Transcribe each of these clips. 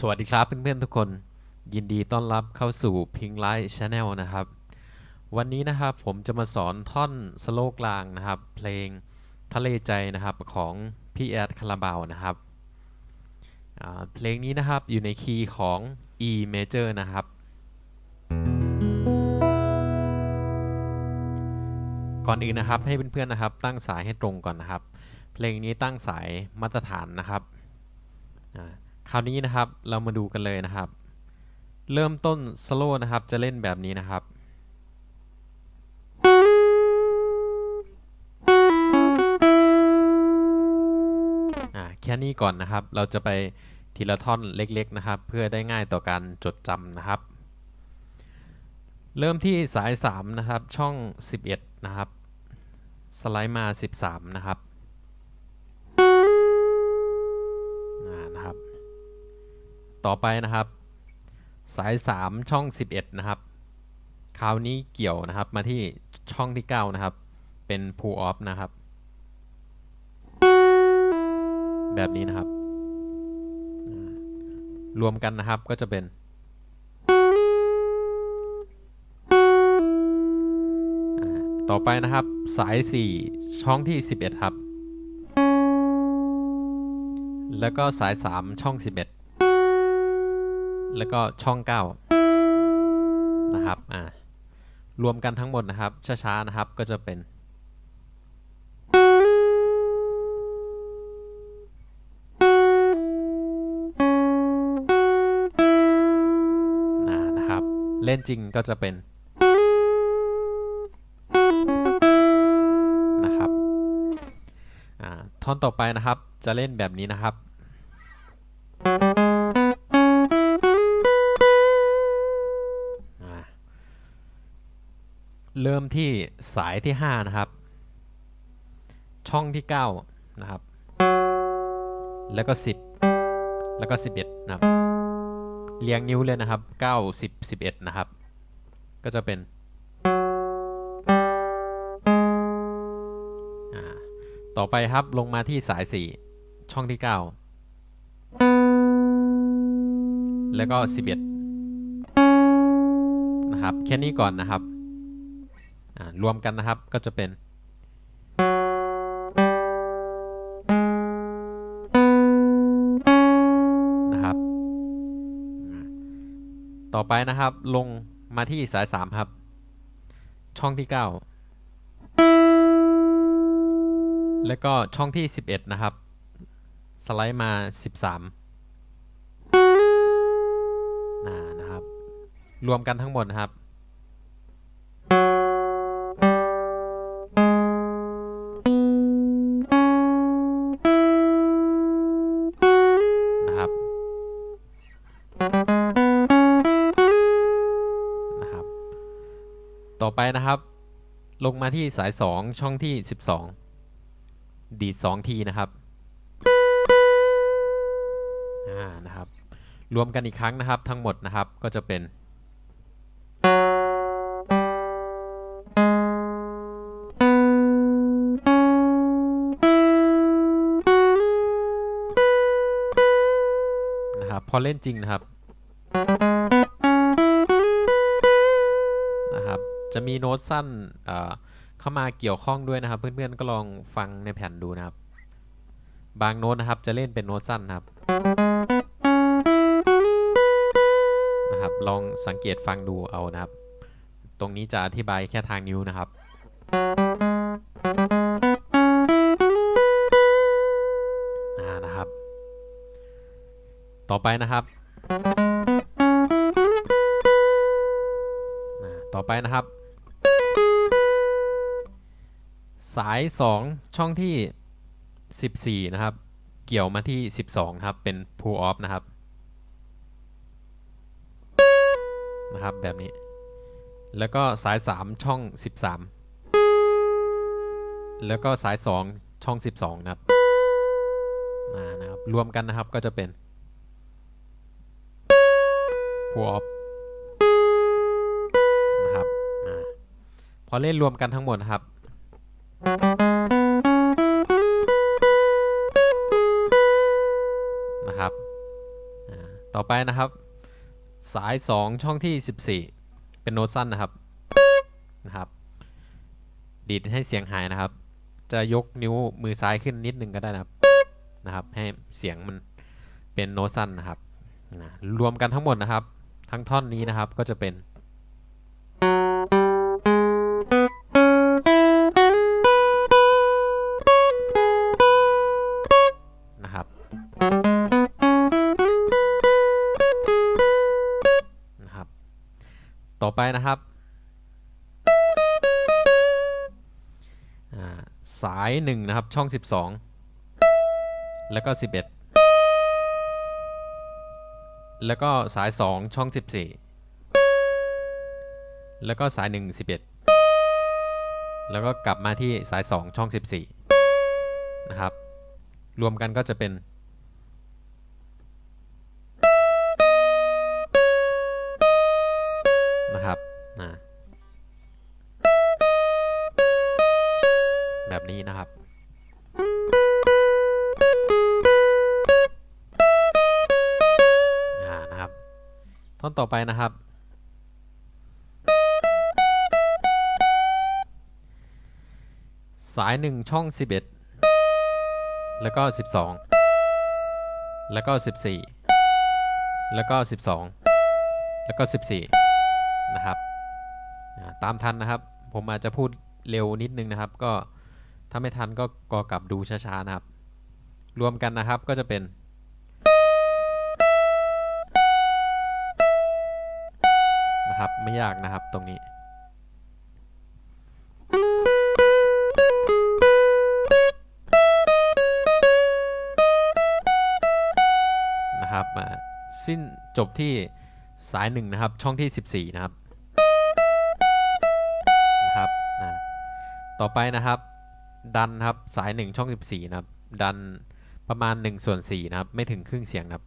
สวัสดีครับเพื่อนๆทุกคน ยินดีต้อนรับเข้าสู่ Pink Light Channel นะครับ วันนี้นะครับผมจะมาสอนท่อนสโลกลางนะครับ เพลงทะเลใจนะครับของพี่แอดคาราบาวนะครับเพลงนี้นะครับอยู่ในคีย์ของ E major นะครับ ก่อนอื่นนะครับให้เพื่อนๆนะครับ ตั้งสายให้ตรงก่อนนะครับ เพลงนี้ตั้งสายมาตรฐานนะครับ คราวนี้นะครับเรามาดูกันเลยนะครับ เริ่มต้นสโลว์นะครับจะเล่นแบบนี้นะครับแค่นี้ก่อนนะครับ เราจะไปทีละท่อนเล็กๆนะครับ เพื่อได้ง่ายต่อการจดจำนะครับ เริ่มที่สาย 3 นะครับ ช่อง 11 นะครับ สไลด์มา 13 นะครับ ต่อไปนะครับ สาย 3 ช่อง 11 นะครับ คราวนี้เกี่ยวนะครับมาที่ช่องที่ 9 นะครับ เป็น pull off นะครับ แบบนี้นะครับ รวมกันนะครับก็จะเป็น ต่อไปนะครับสาย 4 ช่องที่ 11 ครับ แล้วก็สาย 3 ช่อง 11 แล้วก็ช่อง9นะครับอ่ารวมกันทั้งหมดนะครับช้าๆนะครับก็จะเป็นนะนะครับเล่นจริงก็จะเป็นนะครับอ่าท่อนต่อไปนะครับจะเล่นแบบนี้นะครับ เริ่มที่สายที่ 5 นะครับ ช่องที่ 9 นะครับ แล้วก็ 10 แล้วก็ 11 นะครับ เรียงนิ้วเลยนะครับ 9 10 11 นะครับ ก็จะเป็นต่อไปครับลงมาที่สาย 4 ช่องที่ 9 แล้วก็ 11 นะครับ แค่นี้ก่อนนะครับ รวมกันนะครับก็จะเป็นนะครับ ต่อไปนะครับลงมาที่สาย 3 ครับ ช่องที่ 9 แล้วก็ช่องที่ 11 นะครับ สไลด์มา 13อ่านะครับ รวมกันทั้งหมดครับ ไปนะครับ ลงมาที่สาย 2 ช่องที่ 12 ดีด 2 ทีนะครับอ่านะครับ รวมกันอีกครั้งนะครับทั้งหมดนะครับก็จะเป็นนะครับพอเล่นจริงนะครับ จะมีโน้ตสั้นเข้ามาเกี่ยวข้องด้วยนะครับ เพื่อนๆก็ลองฟังในแผ่นดูนะครับ บางโน้ตนะครับจะเล่นเป็นโน้ตสั้นนะครับนะครับ ลองสังเกตฟังดูเอานะครับ ตรงนี้จะอธิบายแค่ทางนิ้วนะครับนะครับ ต่อไปนะครับต่อไปนะครับ สาย 2 ช่องที่ 14 นะครับ เกี่ยวมาที่ 12ครับ เป็น pull off นะครับ นะครับ แบบนี้ แล้วก็สาย 3 ช่อง 13 แล้วก็สาย 2 ช่อง 12 นะครับอ่านะครับ รวมกันนะครับก็จะเป็น pull off นะครับอ่าพอเล่นรวมกันทั้งหมดนะครับ นะครับ ต่อไปนะครับ สาย 2 ช่องที่ 14 เป็นโน้ตสั้นนะครับ นะครับ ดีดให้เสียงหายนะครับ จะยกนิ้วมือซ้ายขึ้นนิดนึงก็ได้นะครับ นะครับ ให้เสียงมันเป็นโน้ตสั้นนะครับนะรวมกันทั้งหมดนะครับ ทั้งท่อนนี้นะครับก็จะเป็น ไปนะครับสายหนึ่งนะครับช่อง 12 แล้วก็ 11 แล้วก็สาย 2 ช่อง 14 แล้วก็สาย 1 11 แล้วก็กลับมาที่สาย 2 ช่อง 14 นะครับ รวมกันก็จะเป็น นะแบบนี้นะครับ อ่า นะครับ ท่อนต่อไปนะครับ สายหนึ่งช่อง 11 แล้วก็ 12 แล้วก็ 14 แล้วก็ 12 แล้วก็ 14 นะครับ ตามทันนะครับ ผมอาจจะพูดเร็วนิดนึงนะครับ ก็ถ้าไม่ทันก็กอกลับดูช้าๆนะครับ รวมกันนะครับก็จะเป็นนะครับไม่ยากนะครับตรงนี้ นะครับอ่าสิ้นจบที่สายหนึ่งนะครับ ช่องที่ 14 นะครับ นะต่อไปนะครับ ดันครับสายหนึ่งช่อง 14 นะครับ ดันประมาณ1ส่วน4นะครับ ไม่ถึงครึ่งเสียงนะครับ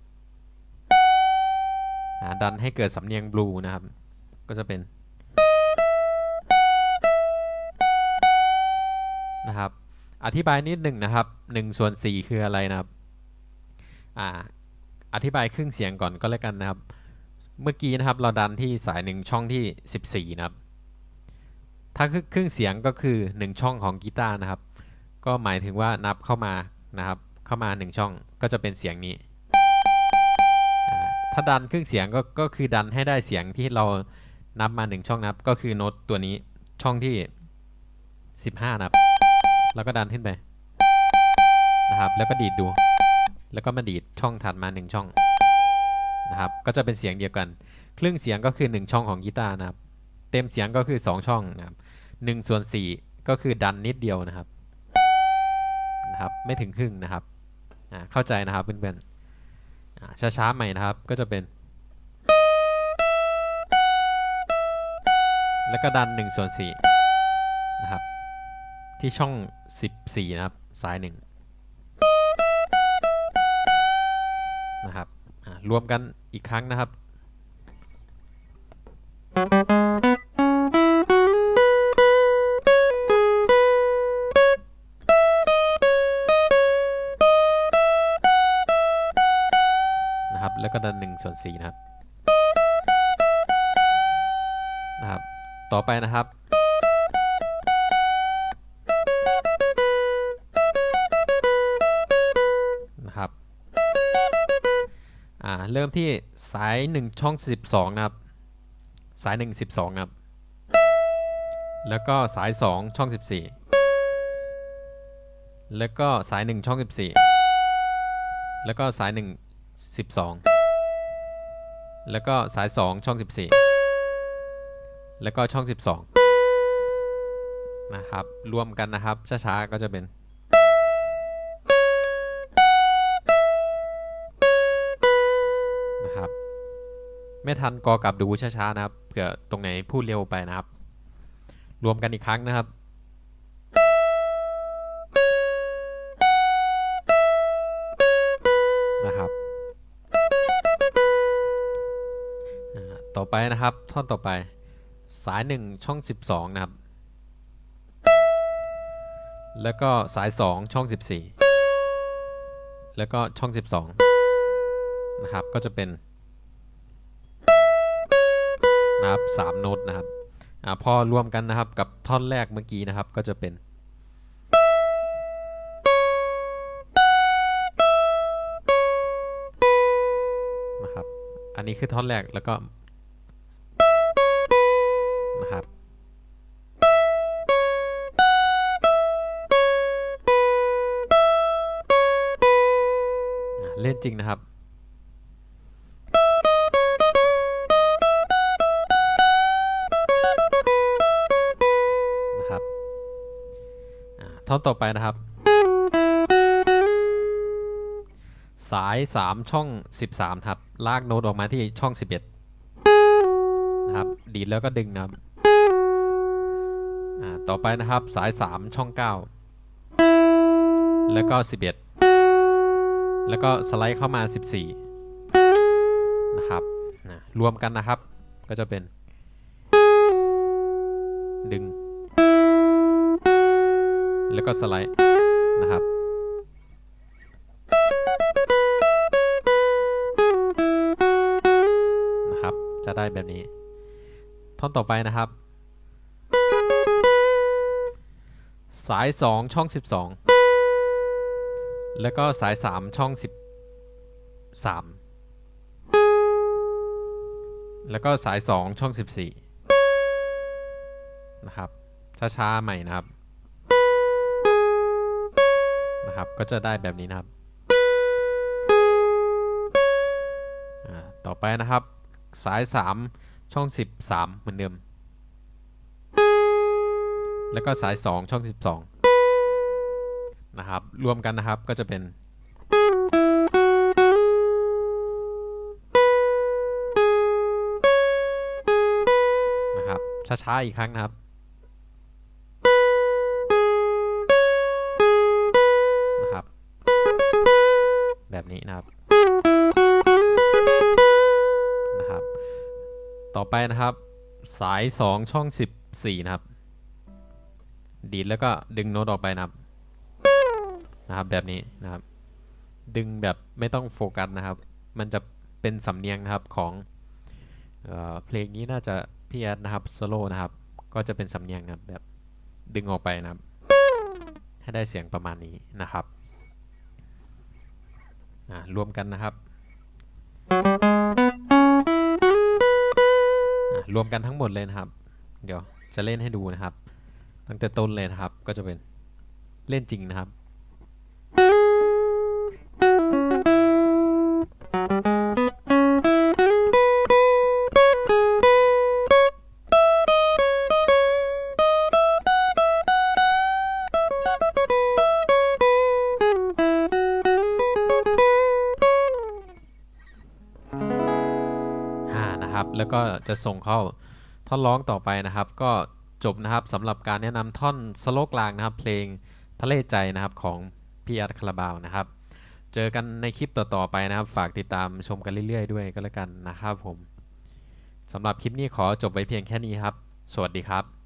ดันให้เกิดสำเนียงบลูนะครับ ก็จะเป็นนะครับ อธิบายนิดหนึ่งนะครับ1ส่วน4คืออะไรนะครับอ่าอธิบายครึ่งเสียงก่อนก็แล้วกันนะครับ เมื่อกี้นะครับเราดันที่สายหนึ่งช่องที่ 14 นะครับ ถ้าครึ่งเสียงก็คือ 1 ช่องของกีตาร์นะครับ ก็หมายถึงว่านับเข้ามานะครับ เข้ามา 1 ช่องก็จะเป็นเสียงนี้ ถ้าดันครึ่งเสียงก็ก็คือดันให้ได้เสียงที่เรานับมา 1 ช่องนับ ก็คือโน้ตตัวนี้ช่องที่ 15 นับ แล้วก็ดันขึ้นไปนะครับแล้วก็ดีดดู แล้วก็มาดีดช่องถัดมา 1 ช่องนะครับก็จะเป็นเสียงเดียวกัน ครึ่งเสียงก็คือ 1 ช่องของกีตาร์นะครับ เต็มเสียงก็คือ 2 ช่องนะครับ1ส่วน4ก็คือดันนิดเดียวนะครับนะครับ ไม่ถึงครึ่งนะครับอ่าเข้าใจนะครับเพื่อนๆช้าๆใหม่นะครับก็จะเป็น แล้วก็ดัน1ส่วน4นะครับ ที่ช่อง 14 นะครับสาย1นะครับรวมกันอีกครั้งนะครับ ส่วนสี่นะครับนะครับ ต่อไปนะครับ นะครับอ่าเริ่มที่สาย 1 ช่อง 12 นะครับ สาย 1 12 นะครับ แล้วก็สาย 2 ช่อง 14 แล้วก็สาย 1 ช่อง 14 แล้วก็สาย 1 12 แล้วก็สาย 2 ช่อง 14 แล้วก็ช่อง 12 นะครับ รวมกันนะครับ ช้าๆ ก็จะเป็น นะครับ ไม่ทันกอกลับดูช้าๆ นะครับ เผื่อตรงไหนพูดเร็วไปนะครับ รวมกันอีกครั้งนะครับนะครับ ต่อไปนะครับ ท่อนต่อไปสาย 1 ช่อง 12 นะครับ แล้วก็สาย 2 ช่อง 14 แล้วก็ช่อง 12 นะครับ ก็จะเป็นนะครับสามโน้ตนะครับอพอรวมกันนะครับกับท่อนแรกเมื่อกี้นะครับก็จะเป็นนะครับ อันนี้คือท่อนแรกแล้วก็ อะเล่นจริงนะครับนะครับท่อนต่อไปนะครับ สาย 3 ช่อง 13ครับ ลากโน้ตออกมาที่ช่อง 11นะครับ ดีดแล้วก็ดึงนะครับต่อไปนะครับสาย 3 ช่อง 9 แล้วก็ 11 แล้วก็สไลด์เข้ามา 14 นะครับนะรวมกันนะครับ ก็จะเป็น ดึง แล้วก็สไลด์นะครับนะครับ จะได้แบบนี้ ท่อนต่อไปนะครับ สาย 2 ช่อง 12 แล้วก็สาย 3 ช่อง 13 แล้วก็สาย 2 ช่อง 14 นะครับ ช้า ๆ ใหม่นะครับ นะครับ ก็จะได้แบบนี้นะครับอ่าต่อไปนะครับ สาย 3 ช่อง 13 เหมือนเดิม แล้วก็สาย 2 ช่อง 12 นะครับ รวมกันนะครับก็จะเป็น นะครับ ช้าๆ อีกครั้งนะครับ นะครับ แบบนี้นะครับ นะครับ ต่อไปนะครับ สาย 2 ช่อง 14 นะครับ ดีดแล้วก็ดึงโน้ตออกไปนะครับ นะครับแบบนี้นะครับ ดึงแบบไม่ต้องโฟกัสนะครับ มันจะเป็นสำเนียงนะครับของเออเพลงนี้น่าจะพี่แอดนะครับโซโล่นะครับ ก็จะเป็นสำเนียงนะครับแบบดึงออกไปนะครับ ให้ได้เสียงประมาณนี้นะครับรวมกันนะครับรวมกันทั้งหมดเลยนะครับ เดี๋ยวจะเล่นให้ดูนะครับ ตั้งแต่ต้นเลยนะครับก็จะเป็นเล่นจริงนะครับ แล้วก็จะส่งเข้าท่อนร้องต่อไปนะครับ ก็จบนะครับสำหรับการแนะนำท่อนสโลกลางนะครับ เพลงทะเลใจนะครับของพี่อาร์ตคาราบาวนะครับ เจอกันในคลิปต่อๆไปนะครับ ฝากติดตามชมกันเรื่อยๆ ด้วยก็แล้วกันนะครับผมสำหรับคลิปนี้ขอจบไว้เพียงแค่นี้ครับ สวัสดีครับ